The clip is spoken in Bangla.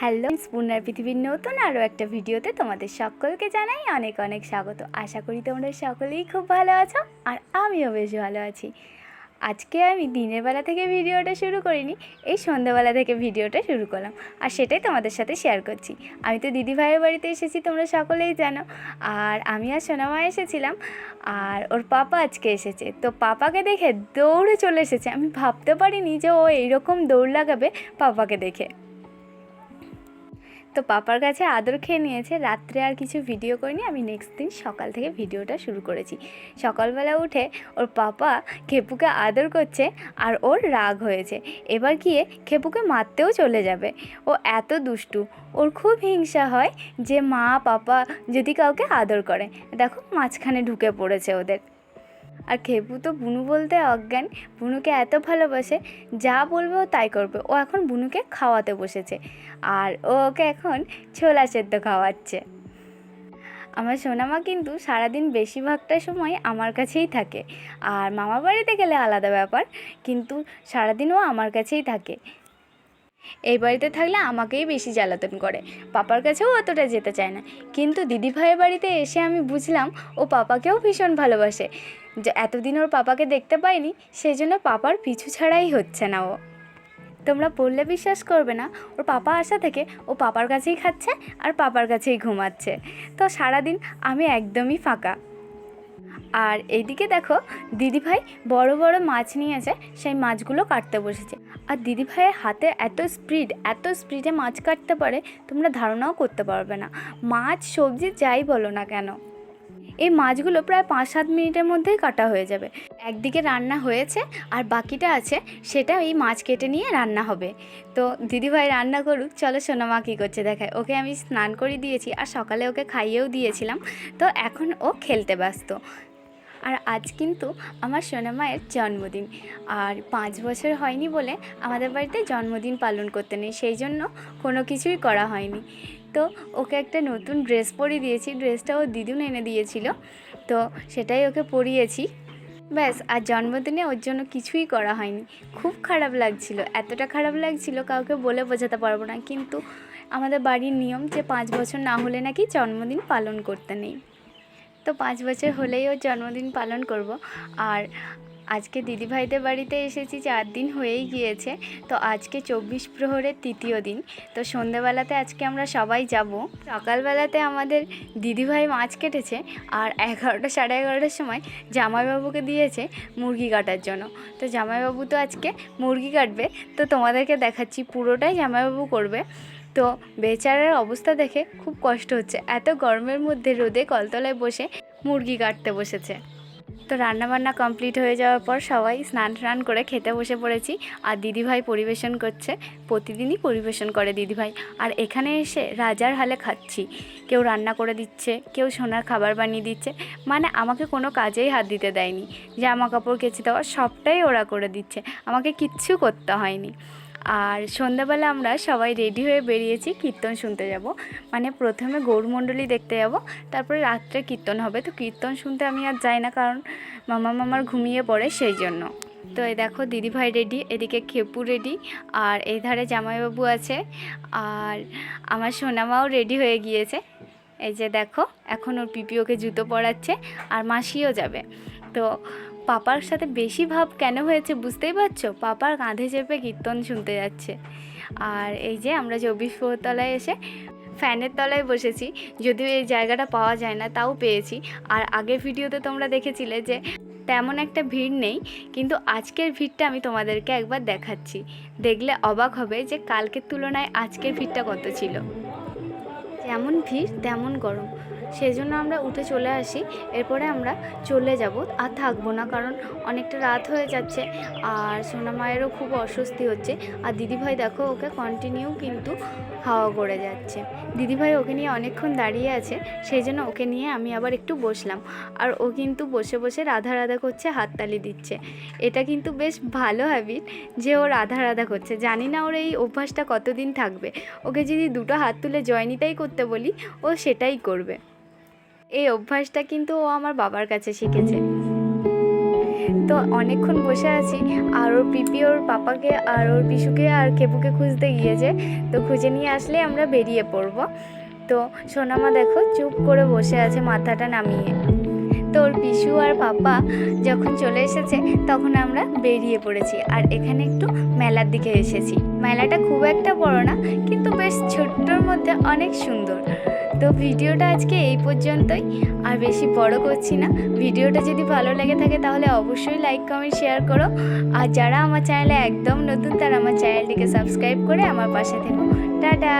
হ্যালো স্পুনার পৃথিবীর নতুন আরও একটা ভিডিওতে তোমাদের সকলকে জানাই অনেক অনেক স্বাগত। আশা করি তোমরা সকলেই খুব ভালো আছো আর আমিও বেশ ভালো আছি। আজকে আমি দিনের বেলা থেকে ভিডিওটা শুরু করিনি, এই সন্ধ্যাবেলা থেকে ভিডিওটা শুরু করলাম আর সেটাই তোমাদের সাথে শেয়ার করছি। আমি তো দিদি ভাইয়ের বাড়িতে এসেছি, তোমরা সকলেই জানো। আর আমি আর সোনামা এসেছিলাম আর ওর পাপা আজকে এসেছে। তো পাপাকে দেখে দৌড়ে চলে এসেছে। আমি ভাবতে পারিনি যে ও এইরকম দৌড় লাগাবে পাপাকে দেখে। তো পাপার কাছে আদর খেয়ে নিয়েছে। রাত্রে আর কিছু ভিডিও করিনি, আমি নেক্সট দিন সকাল থেকে ভিডিওটা শুরু করেছি। সকালবেলা উঠে ওর পাপা খেপুকে আদর করছে আর ওর রাগ হয়েছে। এবার গিয়ে খেপুকে মারতেও চলে যাবে। ও এত দুষ্টু, ওর খুব হিংসা হয় যে মা, পাপা যদি কাউকে আদর করে। দেখো মাঝখানে ঢুকে পড়েছে ওদের। আর খেপু তো বুনু বলতে অজ্ঞান। বুনুকে এত ভালোবাসে, যা বলবে ও তাই করবে। ও এখন বুনুকে খাওয়াতে বসেছে আর ও ওকে এখন ছোলা সেদ্ধ খাওয়াচ্ছে। আমার সোনামা কিন্তু সারাদিন বেশিরভাগটা সময় আমার কাছেই থাকে। আর মামা বাড়িতে গেলে আলাদা ব্যাপার, কিন্তু সারাদিন ও আমার কাছেই থাকে। এই বাড়িতে থাকলে আমাকেই বেশি জ্বালাতন করে। পাপার কাছেও অতটা যেতে চায় না। কিন্তু দিদি ভাইয়ের বাড়িতে এসে আমি বুঝলাম ও পাপাকেও ভীষণ ভালোবাসে। যে এতদিন ওর পাপাকে দেখতে পাইনি সেই জন্য পাপার পিছু ছাড়াই হচ্ছে না ও। তোমরা পড়লে বিশ্বাস করবে না, ওর পাপা আসা থেকে ও পাপার কাছেই খাচ্ছে আর পাপার কাছেই ঘুমাচ্ছে। তো সারাদিন আমি একদমই ফাঁকা। আর এইদিকে দেখো, দিদিভাই বড় বড় মাছ নিয়েছে সেই মাছগুলো কাটতে বসেছে। আর দিদিভাইয়ের হাতে এত স্পিড এত স্পিডে মাছ কাটতে পারে, তোমরা ধারণাও করতে পারবে না। মাছ, সবজি যাই বলো না কেন, এই মাছগুলো প্রায় পাঁচ সাত মিনিটের মধ্যেই কাটা হয়ে যাবে। একদিকে রান্না হয়েছে, আর বাকিটা আছে সেটা এই মাছ কেটে নিয়ে রান্না হবে। তো দিদিভাই রান্না করুক, চলো সোনামা কী করছে দেখায়। ওকে আমি স্নান করে দিয়েছি, আর সকালে ওকে খাইয়েও দিয়েছিলাম। তো এখন ও খেলতে ব্যস্ত। আর আজ কিন্তু আমার সোনামায়ের জন্মদিন। আর পাঁচ বছর হয়নি বলে আমাদের বাড়িতে জন্মদিন পালন করতে নেই, সেই জন্য কোনো কিছুই করা হয়নি। তো ওকে একটা নতুন ড্রেস পরিয়ে দিয়েছি, ড্রেসটা ও দিদুন এনে দিয়েছিল। তো সেটাই ওকে পরিয়েছি। ব্যাস, আর জন্মদিনে ওর জন্য কিছুই করা হয়নি। খুব খারাপ লাগছিল, এতটা খারাপ লাগছিল কাউকে বলে বোঝাতে পারব না। কিন্তু আমাদের বাড়ির নিয়ম যে পাঁচ বছর না হলে নাকি জন্মদিন পালন করতে নেই। তো পাঁচ বছর হলেই ওর জন্মদিন পালন করব। আর আজকে দিদিভাইদের বাড়িতে এসেছি, চার দিন হয়েই গিয়েছে। তো আজকে চব্বিশ প্রহরের তৃতীয় দিন। তো সন্ধেবেলাতে আজকে আমরা সবাই যাব। সকালবেলাতে আমাদের দিদিভাই মাছ কেটেছে আর এগারোটা সাড়ে এগারোটার সময় জামাইবাবুকে দিয়েছে মুরগি কাটার জন্য। তো জামাইবাবু তো আজকে মুরগি কাটবে। তো তোমাদেরকে দেখাচ্ছি, পুরোটাই জামাইবাবু করবে। তো বেচারার অবস্থা দেখে খুব কষ্ট হচ্ছে। এত গরমের মধ্যে রোদে কলতলায় বসে মুরগি কাটতে বসেছে। তো রান্নাবান্না কমপ্লিট হয়ে যাওয়ার পর সবাই স্নান টান করে খেতে বসে পড়েছি আর দিদিভাই পরিবেশন করছে। প্রতিদিনই পরিবেশন করে দিদিভাই। আর এখানে এসে রাজার হালে খাচ্ছি। কেউ রান্না করে দিচ্ছে, কেউ সোনার খাবার বানিয়ে দিচ্ছে। মানে আমাকে কোনো কাজেই হাত দিতে দেয়নি। জামা কাপড় কেচে দেওয়া সবটাই ওরা করে দিচ্ছে। আমাকে কিচ্ছু করতে হয়নি। আর সন্ধ্যাবেলা আমরা সবাই রেডি হয়ে বেরিয়েছি কীর্তন শুনতে যাব। মানে প্রথমে গৌরমণ্ডলী দেখতে যাব, তারপরে রাত্রে কীর্তন হবে। তো কীর্তন শুনতে আমি আর যাই না, কারণ মামা মামার ঘুমিয়ে পড়ে সেই জন্য। তো এই দেখো, দিদিভাই রেডি, এদিকে খেপু রেডি, আর এই ধারে জামাইবাবু আছে, আর আমার সোনামাও রেডি হয়ে গিয়েছে। এই যে দেখো, এখন ওর পিপিওকে জুতো পরাচ্ছে, আর মাসিও যাবে। তো পাপার সাথে বেশি ভাব কেন হয়েছে বুঝতেই পারছ? পাপার কাঁধে চেপে কীর্তন শুনতে যাচ্ছে। আর এই যে আমরা চব্বিশ তলায় এসে ফ্যানের তলায় বসেছি, যদিও এই জায়গাটা পাওয়া যায় না, তাও পেয়েছি। আর আগের ভিডিওতে তোমরা দেখেছিলে যে তেমন একটা ভিড় নেই, কিন্তু আজকের ভিড়টা আমি তোমাদেরকে একবার দেখাচ্ছি। দেখলে অবাক হবে যে কালকের তুলনায় আজকের ভিড়টা কত ছিল। যেমন ভিড়, তেমন গরম। সেই জন্য আমরা উঠে চলে আসি। এরপরে আমরা চলে যাব। আর থাকব না, কারণ অনেকটা রাত হয়ে যাচ্ছে আর সোনা মায়েরও খুব অস্বস্তি হচ্ছে। আর দিদিভাই দেখো, ওকে কন্টিনিউ কিন্তু হাওয়া করে যাচ্ছে। দিদিভাই ওকে নিয়ে অনেকক্ষণ দাঁড়িয়ে আছে সেই জন্য ওকে নিয়ে আমি আবার একটু বসলাম। আর ও কিন্তু বসে বসে রাধা রাধা করছে, হাততালি দিচ্ছে। এটা কিন্তু বেশ ভালো হ্যাবিট যে ও রাধা রাধা করছে। জানি না ওর এই অভ্যাসটা কতদিন থাকবে। ওকে যদি দুটো হাত তুলে জয়নিতাই করতে বলি, ও সেটাই করবে। এই অভ্যাসটা কিন্তু ও আমার বাবার কাছে শিখেছে। তো অনেকক্ষণ বসে আছি, আর ওর পিপি ওর পাপাকে, আর ওর পিসুকে আর কেপুকে খুঁজতে গিয়েছে। তো খুঁজে নিয়ে আসলে আমরা বেরিয়ে পড়ব। তো সোনামা দেখো চুপ করে বসে আছে মাথাটা নামিয়ে। তো ওর পিসু আর পাপা যখন চলে এসেছে, তখন আমরা বেরিয়ে পড়েছি, আর এখানে একটু মেলার দিকে এসেছি। মেলাটা খুব একটা বড় না, কিন্তু বেশ ছোট্টর মধ্যে অনেক সুন্দর। তো ভিডিওটা আজকে এই পর্যন্তই। আর বেশি বড় করছি না। ভিডিওটা যদি ভালো লেগে থাকে তাহলে অবশ্যই লাইক কমেন্ট শেয়ার করো। আর যারা আমার চ্যানেলে একদম নতুন তারা আমার চ্যানেলটিকে সাবস্ক্রাইব করে আমার পাশে থেকো। টাটা!